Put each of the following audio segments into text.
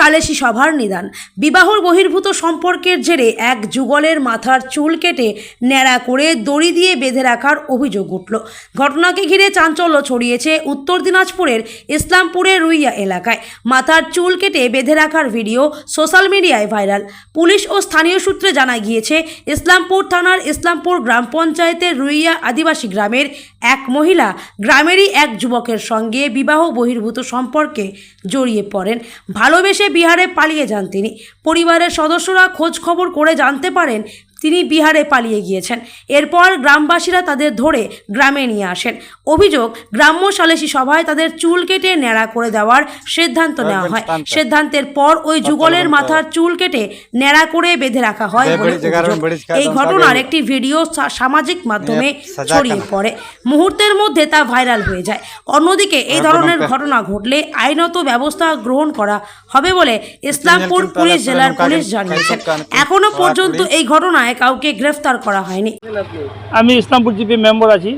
সালেসি সভার নিদান। বিবাহর বহির্ভূত সম্পর্কের জেরে এক যুগলের মাথার চুল কেটে ন্যাড়া করে দড়ি দিয়ে বেঁধে রাখার অভিযোগ উঠল। ঘটনাকে ঘিরে চাঞ্চল্য ছড়িয়েছে উত্তর দিনাজপুরের ইসলামপুরের রুইয়া এলাকায়। মাথার চুল কেটে বেঁধে রাখার ভিডিও সোশ্যাল মিডিয়ায় ভাইরাল। পুলিশ ও স্থানীয় সূত্রে জানা গিয়েছে, ইসলামপুর থানার ইসলামপুর গ্রাম পঞ্চায়েতের রুইয়া আদিবাসী গ্রামের এক মহিলা গ্রামেরই এক যুবকের সঙ্গে বিবাহ বহির্ভূত সম্পর্কে জড়িয়ে পড়েন। ভালোবেসে বিহারে পালিয়ে যান তিনি। পরিবারের সদস্যরা খোঁজ খবর করে জানতে পারেন তিনি বিহারে পালিয়ে গিয়েছেন। এরপর গ্রামবাসীরা তাদের ধরে গ্রামে নিয়ে আসেন। অভিযোগ গ্রাম্য সালিসি সভায় তাদের চুল কেটে ন্যাড়া করে দেওয়ার সিদ্ধান্ত নেওয়া হয়। সিদ্ধান্তের পর ওই যুগলের মাথার চুল কেটে ন্যাড়া করে বেঁধে রাখা হয় বলে এই ঘটনার একটি ভিডিও সামাজিক মাধ্যমে ছড়িয়ে পড়ে। মুহূর্তের মধ্যে তা ভাইরাল হয়ে যায়। অন্যদিকে এই ধরনের ঘটনা ঘটলে আইনত ব্যবস্থা গ্রহণ করা হবে বলে ইসলামপুর পুলিশ জেলার পুলিশ জানিয়েছেন। এখনও পর্যন্ত এই ঘটনায় কাউকে গ্রেফতার করা হয়নি। আমি ইসলামপুর জিপি মেম্বার আছি।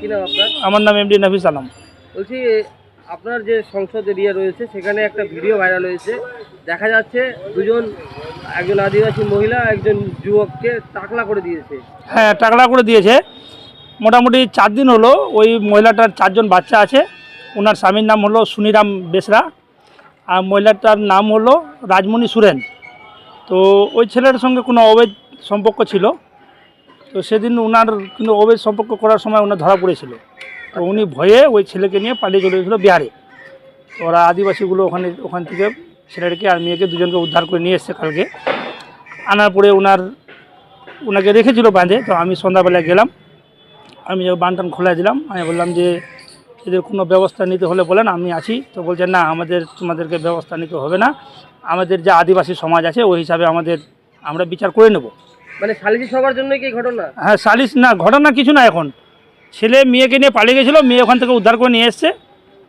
কি নাম আপনার? আমার নাম এমডি নাফিস আলম। বলছি আপনার যে সংসদ এরিয়া রয়েছে সেখানে একটা ভিডিও ভাইরাল হয়েছে। দেখা যাচ্ছে দুজন একজন আদিবাসী মহিলা একজন যুবককে টাকলা করে দিয়েছে। হ্যাঁ টাকলা করে দিয়েছে। মোটামুটি চার দিন হলো ওই মহিলাটার চারজন বাচ্চা আছে। ওনার স্বামীর নাম হলো সুনিরাম বেসরা আর মহিলাটার নাম হলো রাজমণি সুরেন। তো ওই ছেলের সঙ্গে কোনো অবৈধ সম্পর্ক ছিল। তো সেদিন ওনার কিন্তু অবৈধ সম্পর্ক করার সময় ওনার ধরা পড়েছিল। তো উনি ভয়ে ওই ছেলেকে নিয়ে পালিয়ে চলে গেছিল বিহারে। ওরা আদিবাসীগুলো ওখানে, ওখান থেকে ছেলেটাকে, আর মেয়েকে দুজনকে উদ্ধার করে নিয়ে এসছে কালকে। আনার পরে ওনার ওনাকে রেখেছিল বাঁধে। তো আমি সন্ধ্যাবেলায় গেলাম। আমি বানটান খোলা দিলাম। আমি বললাম যে, এদের কোনো ব্যবস্থা নিতে হলে বলেন, আমি আছি। তো বলছেন না, আমাদের, তোমাদেরকে ব্যবস্থা নিতে হবে না। আমাদের যে আদিবাসী সমাজ আছে, ওই হিসাবে আমাদের আমরা বিচার করে নেব। মানে সালিসি সবার জন্য কি ঘটনা? হ্যাঁ সালিশ না ঘটনা কিছু না এখন। ছেলে মেয়েকে নিয়ে পালিয়ে গেছিল মেয়ে ওখান থেকে উদ্ধার করে নিয়ে এসছে।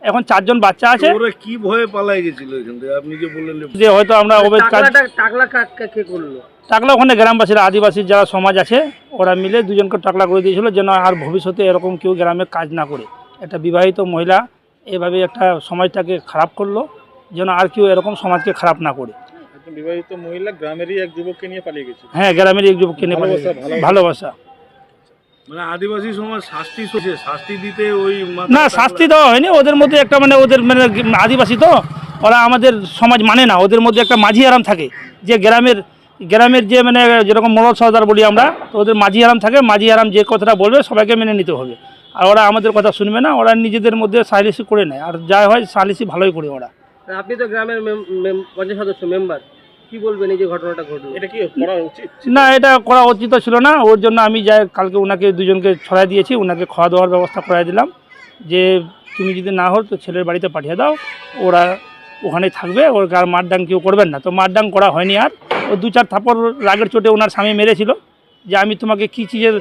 এখন চারজন বাচ্চা আছে। ওরা কি ভয়ে পালাই গেছিল এখান থেকে? আপনি যে বললেন যে হয়তো আমরা অবৈধ কাজ টাকলা কা- করল? টাকলা ওখানে গ্রামবাসীরা আদিবাসী যারা সমাজ আছে ওরা মিলে দুজনকে টাকলা করে দিয়েছিল যেন আর ভবিষ্যতে এরকম কেউ গ্রামে কাজ না করে। একটা বিবাহিত মহিলা এভাবে একটা সমাজটাকে খারাপ করল যেন আর কেউ এরকম সমাজকে খারাপ না করে। বিবাহিত মহিলা গ্রামেরই এক যুবককে নিয়ে পালিয়ে গেছে। হ্যাঁ গ্রামের এক যুবককে নিয়ে পালিয়ে ভালোবাসা, গেছে। ভালোবাসা। মানে আদিবাসী সমাজ শাস্তি শাস্তি দিতে ওই না শাস্তি দেওয়া হয়নি। ওদের মধ্যে একটা মানে ওদের মানে আদিবাসী তো ওরা আমাদের সমাজ মানে না। ওদের মধ্যে একটা মাঝি আরাম থাকে। যে গ্রামের গ্রামের যে মানে যেরকম মোড়ল সর্দার বলি আমরা তো ওদের মাঝি আরাম থাকে। মাঝি আরাম যে কথাটা বলবে সবাইকে মেনে নিতে হবে। আর ওরা আমাদের কথা শুনবে না। ওরা নিজেদের মধ্যে সালিসি করে নেয়। আর যা হয় সালিসি ভালোই করে ওরা। আপনি তো গ্রামের পঞ্চায়েত সদস্য মেম্বার কি বলবেন এই যে ঘটনাটা ঘটলো? এটা কি করা উচিত? না এটা করা উচিত ছিল না। ওর জন্য আমি যাই কালকে ওনাকে দুজনকে ছড়াই দিয়েছি ওনাকে খাওয়া দাওয়ার ব্যবস্থা করাই দিলাম। যে তুমি যদি না হও তো ছেলের বাড়িতে পাঠিয়ে দাও। ওরা ওখানেই থাকবে ওর আর মারডাং কেউ করবেন না। তো মারডাং করা হয়নি আর। ও দু চার থাপড় রাগের চোটে ওনার স্বামী মেরেছিল। যে আমি তোমাকে কী চিজের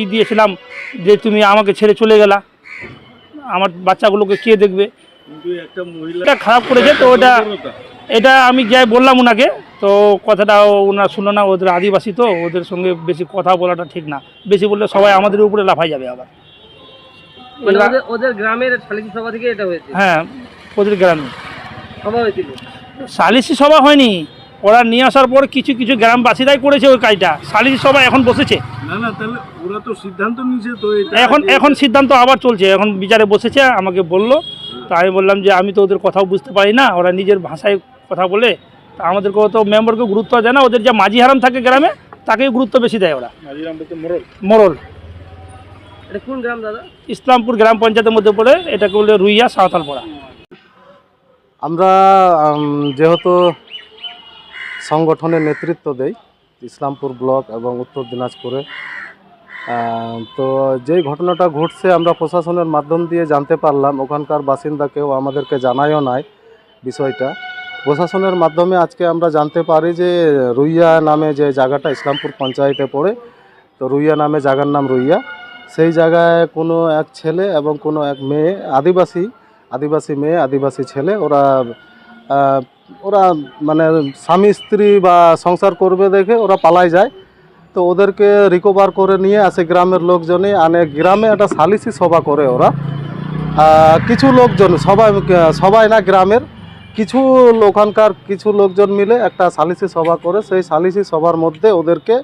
ই দিয়েছিলাম যে তুমি আমাকে ছেড়ে চলে গেলা। আমার বাচ্চাগুলোকে কে দেখবে? একটা এটা খারাপ করেছে তো ওটা এটা আমি যাই বললাম ওনাকে তো কথাটা ওনার শুনলো না ওদের আদিবাসী তো ওদের সঙ্গে বেশি কথা বলাটা ঠিক না। বেশি বললে সবাই আমাদের উপরে লাফাই যাবে আবার। মানে ওদের ওদের গ্রামের সালিসি সভা থেকে এটা হয়েছে? হ্যাঁ ওদের গ্রামে। সভা হয়েছিল? সালিসি সভা হয়নি। ওরা নিয়ে আসার পর কিছু কিছু গ্রামবাসীরাই করেছে ওই কাজটা। সালিসি সভা এখন বসেছে। না না তাহলে ওরা তো সিদ্ধান্ত নিয়েছে তো এখন এখন সিদ্ধান্ত আবার চলছে। এখন বিচারে বসেছে আমাকে বলল। তো আমি বললাম যে আমি তো ওদের কথাও বুঝতে পারি না। ওরা নিজের ভাষায় কথা বলে তা আমাদেরকেও তো মেম্বারকে গুরুত্ব দেয় না ওদের যে মাঝি হারাম থাকে গ্রামে তাকেই গুরুত্ব বেশি দেয় ওরা। মোরল? কোন গ্রাম দাদা? ইসলামপুর গ্রাম পঞ্চায়েতের মধ্যে পড়ে এটাকে বলে রুইয়া সাঁওতাল সাঁওতালপাড়া। আমরা যেহেতু সংগঠনের নেতৃত্ব দেই ইসলামপুর ব্লক এবং উত্তর দিনাজপুরে তো যেই ঘটনাটা ঘটছে আমরা প্রশাসনের মাধ্যম দিয়ে জানতে পারলাম ওখানকার বাসিন্দাকেও আমাদেরকে জানায়ও নাই বিষয়টা। প্রশাসনের মাধ্যমে আজকে আমরা জানতে পারি যে রুইয়া নামে যে জায়গাটা ইসলামপুর পঞ্চায়েতে পড়ে, তো রুইয়া নামে জায়গার নাম রুইয়া। সেই জায়গায় কোনো এক ছেলে এবং কোনো এক মেয়ে, আদিবাসী আদিবাসী মেয়ে, আদিবাসী ছেলে, ওরা ওরা মানে স্বামী, স্ত্রী বা সংসার করবে দেখে ওরা পালায় যায়। তো ওদেরকে রিকভার করে নিয়ে আসে গ্রামের লোকজনে আনে গ্রামে একটা সালিসি সভা করে ওরা। কিছু লোকজন, সবাই সবাই না গ্রামের কিছু ওখানকার কিছু লোকজন মিলে একটা সালিসি সভা করে, সেই সালিসি সভার মধ্যে ওদেরকে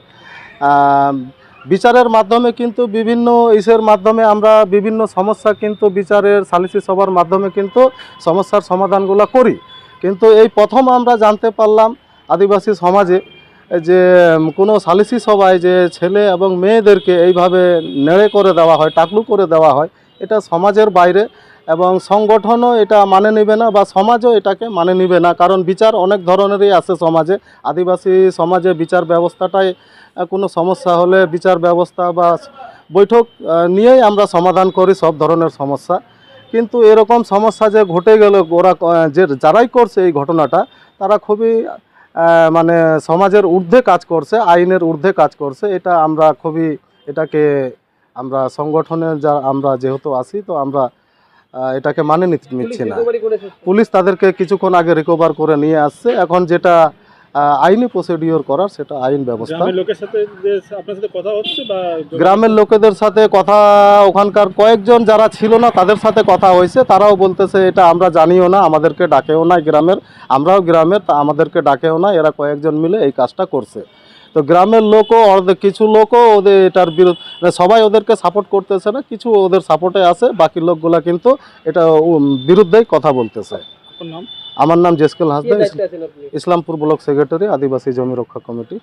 বিচারের মাধ্যমে কিন্তু বিভিন্ন ইসের মাধ্যমে আমরা বিভিন্ন সমস্যা কিন্তু বিচারের সালিসি সভার মাধ্যমে কিন্তু সমস্যার সমাধানগুলো করি। কিন্তু এই প্রথম আমরা জানতে পারলাম আদিবাসী সমাজে যে কোনো সালিসি সভায় যে ছেলে এবং মেয়েদেরকে এইভাবে নেড়ে করে দেওয়া হয়, টাকলু করে দেওয়া হয়, এটা সমাজের বাইরে এবং সংগঠনও এটা মানে নেবে না বা সমাজও এটাকে মানে নেবে না। কারণ বিচার অনেক ধরনেরই আছে সমাজে। আদিবাসী সমাজে বিচার ব্যবস্থাটাই কোনো সমস্যা হলে বিচার ব্যবস্থা বা বৈঠক নিয়েই আমরা সমাধান করি সব ধরনের সমস্যা। কিন্তু এরকম সমস্যা যে ঘটে গেল ওরা যে যারাই করছে এই ঘটনাটা, তারা খুবই মানে সমাজের ঊর্ধ্বে কাজ করছে, আইনের ঊর্ধ্বে কাজ করছে। এটা আমরা খুবই, এটাকে আমরা সংগঠনের যা, আমরা যেহেতু আছি, তো আমরা এটাকে মানে নিচ্ছে না। পুলিশ তাদেরকে কিছুক্ষণ আগে রিকভার করে নিয়ে আসছে। এখন যেটা আইনি প্রসিডিওর করার সেটা আইন ব্যবস্থা। গ্রামের লোকের সাথে যে আপনার সাথে কথা হচ্ছে গ্রামের লোকেদের সাথে কথা ওখানকার কয়েকজন যারা ছিল না তাদের সাথে কথা হয়েছে। তারাও বলতেছে এটা আমরা জানিও না আমাদেরকে ডাকেও না গ্রামের। আমরাও গ্রামের তা আমাদেরকে ডাকেও না। এরা কয়েকজন মিলে এই কাজটা করছে। তো গ্রামের লোকও অর্ধেক কিছু লোকও ওদের এটার বিরুদ্ধে সবাই ওদেরকে সাপোর্ট করতেছে না কিছু ওদের সাপোর্টে আছে বাকি লোকগুলা কিন্তু এটা বিরুদ্ধেই কথা বলতেছে। আমার নাম জেসকেল হাসদা ইসলামপুর ব্লক সেক্রেটারি আদিবাসী জমি রক্ষা কমিটি।